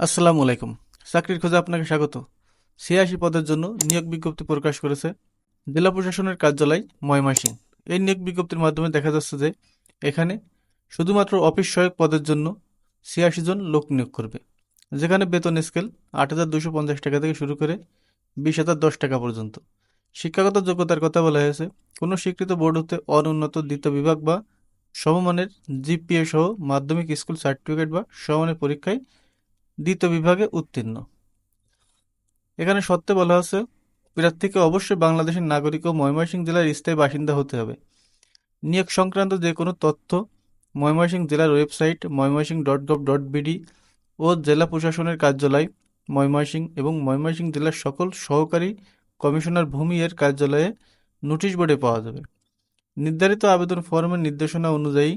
আসসালামু আলাইকুম। চাকরির খোঁজে আপনাকে স্বাগত। ছিয়াশি পদের জন্য নিয়োগ বিজ্ঞপ্তি প্রকাশ করেছে জেলা প্রশাসনের কার্যালয় ময়মাসিং এই নিয়োগ বিজ্ঞপ্তির মাধ্যমে দেখা যাচ্ছে যে এখানে শুধুমাত্র অফিস সহায়ক পদের জন্য ছিয়াশি জন লোক নিয়োগ করবে, যেখানে বেতন স্কেল আট হাজার দুশো পঞ্চাশ টাকা থেকে শুরু করে বিশ হাজার দশ টাকা পর্যন্ত। শিক্ষাগত যোগ্যতার কথা বলা হয়েছে, কোনো স্বীকৃত বোর্ড হতে অনুন্নত দ্বিতীয় বিভাগ বা সমমানের জিপিএ সহ মাধ্যমিক স্কুল সার্টিফিকেট বা সমমানের পরীক্ষায় দ্বিতীয় বিভাগে উত্তীর্ণ। এখানে সত্ত্বে বলা হচ্ছে প্রার্থীকে অবশ্যই বাংলাদেশের নাগরিক ও ময়মনসিংহ জেলার স্থায়ী বাসিন্দা হতে হবে। নিয়োগ সংক্রান্ত যে কোনো তথ্য ময়মনসিংহ জেলার website Mymensingh dot gov dot BD ও জেলা প্রশাসনের কার্যালয় ময়মনসিংহ এবং ময়মনসিংহ জেলার সকল সহকারী কমিশনার ভূমি এর কার্যালয়ে নোটিশ বোর্ডে পাওয়া যাবে। নির্ধারিত আবেদন ফর্মের নির্দেশনা অনুযায়ী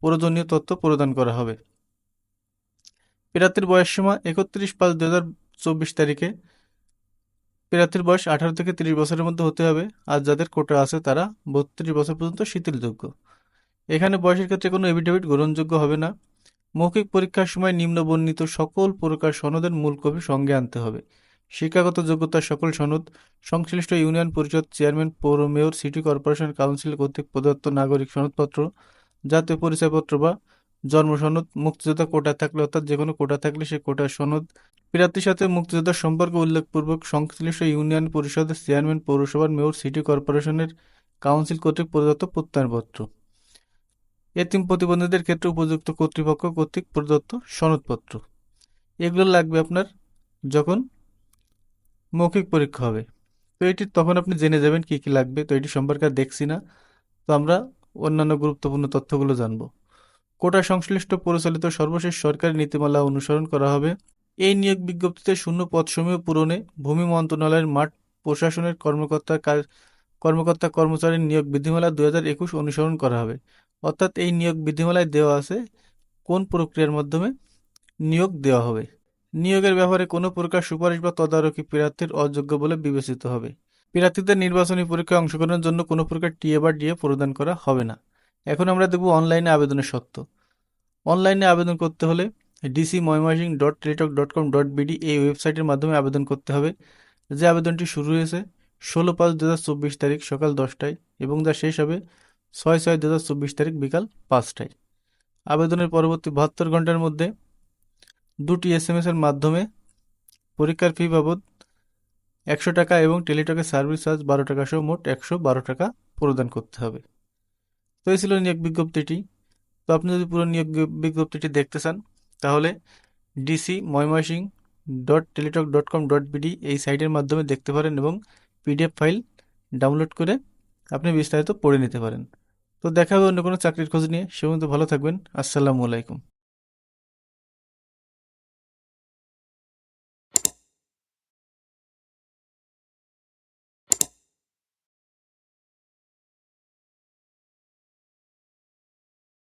প্রয়োজনীয় তথ্য প্রদান করা হবে। প্রার্থীর বয়স সীমা একত্রিশ পাঁচ দু হাজার চব্বিশ তারিখে। প্রার্থীর বয়স আঠারো থেকে তিরিশ বছরের মধ্যে হতে হবে, আর যাদের কোটা আছে তারা বত্রিশ বছর পর্যন্ত শিথিলযোগ্য। এখানে বয়সের ক্ষেত্রে কোনো এফিডেভিট গ্রহণযোগ্য হবে না। মৌখিক পরীক্ষার সময় নিম্ন বর্ণিত সকল প্রকার সনদের মূল কপি সঙ্গে আনতে হবে। শিক্ষাগত যোগ্যতার সকল সনদ, সংশ্লিষ্ট ইউনিয়ন পরিষদ চেয়ারম্যান, পৌর মেয়র, সিটি কর্পোরেশন কাউন্সিল কর্তৃক প্রদত্ত নাগরিক সনদপত্র, জাতীয় পরিচয়পত্র বা জন্ম সনদ মুক্তিযোদ্ধা কোটা থাকলে, অর্থাৎ যে কোনো কোটা থাকলে সে কোটার সনদ। প্রার্থীর সাথে মুক্তিযোদ্ধার সম্পর্ক উল্লেখপূর্বক সংশ্লিষ্ট ইউনিয়ন পরিষদের চেয়ারম্যান, পৌরসভার মেয়র, সিটি কর্পোরেশনের কাউন্সিল কর্তৃক প্রদত্ত প্রত্যয়নপত্র। এতিম প্রতিবন্ধীদের ক্ষেত্রে উপযুক্ত কর্তৃপক্ষ কর্তৃক প্রদত্ত সনদপত্র। এগুলো লাগবে আপনার যখন মৌখিক পরীক্ষা হবে। তো এটি তখন আপনি জেনে যাবেন কি কি লাগবে। তো এটি সম্পর্কে দেখছি না। তো আমরা অন্যান্য গুরুত্বপূর্ণ তথ্যগুলো জানব। কোটা সংশ্লিষ্ট পরিচালিত সর্বশেষ সরকারি নীতিমালা অনুসরণ করা হবে। এই নিয়োগ বিজ্ঞপ্তিতে শূন্য পদসমূহ পূরণে ভূমি মন্ত্রণালয়ের মাঠ, প্রশাসনের কর্মকর্তা কর্মকর্তা কর্মচারীর নিয়োগ বিধিমালা দু হাজার একুশ অনুসরণ করা হবে। অর্থাৎ এই নিয়োগ বিধিমালায় দেওয়া আছে কোন প্রক্রিয়ার মাধ্যমে নিয়োগ দেওয়া হবে। নিয়োগের ব্যাপারে কোনো প্রকার সুপারিশ বা তদারকি প্রার্থীর অযোগ্য বলে বিবেচিত হবে। প্রার্থীদের নির্বাচনী পরীক্ষায় অংশগ্রহণের জন্য কোনো প্রকার টিএ বা ডিএ প্রদান করা হবে না। এখন আমরা দেখব অনলাইনে আবেদনের সত্য। অনলাইনে আবেদন করতে হলে DC Mymensingh dot Teletalk dot com dot BD এই ওয়েবসাইটের মাধ্যমে আবেদন করতে হবে। যে আবেদনটি শুরু হয়েছে ষোলো পাঁচ দু হাজার চব্বিশ তারিখ সকাল দশটায় এবং যা শেষ হবে ছয় ছয় দু হাজার চব্বিশ তারিখ বিকাল পাঁচটায়। আবেদনের পরবর্তী বাহাত্তর ঘণ্টার মধ্যে দুটি এস এম এর মাধ্যমে পরীক্ষার ফি বাবদ একশো টাকা এবং টেলিটকের সার্ভিস চার্জ বারো টাকা সহ মোট একশো বারো টাকা প্রদান করতে হবে। তো এই ছিল নিয়োগ বিজ্ঞপ্তিটি। তো আপনি যদি পুরো নিয়োগ বিজ্ঞপ্তিটি দেখতে চান, তাহলে DC Mymensingh dot Teletalk dot com dot BD এই সাইটের মাধ্যমে দেখতে পারেন এবং পিডিএফ ফাইল ডাউনলোড করে আপনি বিস্তারিত পড়ে নিতে পারেন। তো দেখা হবে অন্য কোনো চাকরির খোঁজ নিয়ে। সে ভালো থাকবেন। আসসালামু আলাইকুম।